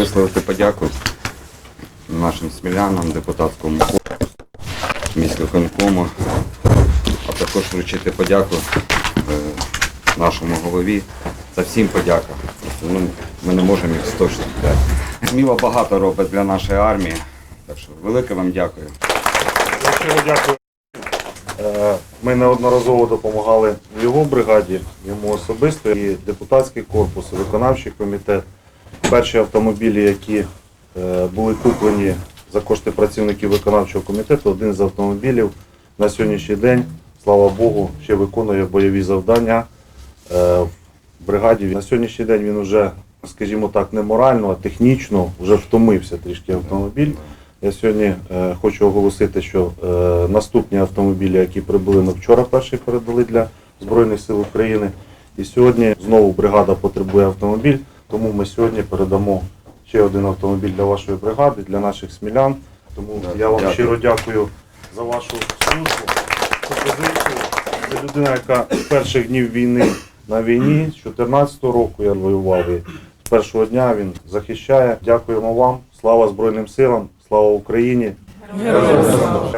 висловити подяку нашим смілянам, депутатському корпусу, міськвиконкому, а також вручити подяку е, нашому голові. Це всім подяка. Ну, ми не можемо їх сточити. Сміло багато робить для нашої армії. Так що велике вам дякую. Дякую. Е, Ми неодноразово допомагали його бригаді, йому особисто, і депутатський корпус, і виконавчий комітет. Перші автомобілі, які е, були куплені за кошти працівників виконавчого комітету, один з автомобілів на сьогоднішній день, слава Богу, ще виконує бойові завдання е, в бригаді. На сьогоднішній день він вже, скажімо так, не морально, а технічно вже втомився трішки автомобіль. Я сьогодні е, хочу оголосити, що наступні автомобілі, які прибули на вчора, перший передали для Збройних сил України. І сьогодні знову бригада потребує автомобіль, тому ми сьогодні передамо ще один автомобіль для вашої бригади, для наших смілян. Тому Так, я вам дякую. щиро дякую за вашу службу, пропозицію. Це людина, яка з перших днів війни на війні, з 14 року я воював і з першого дня він захищає. Дякуємо вам. Слава Збройним силам, слава Україні. Героям слава!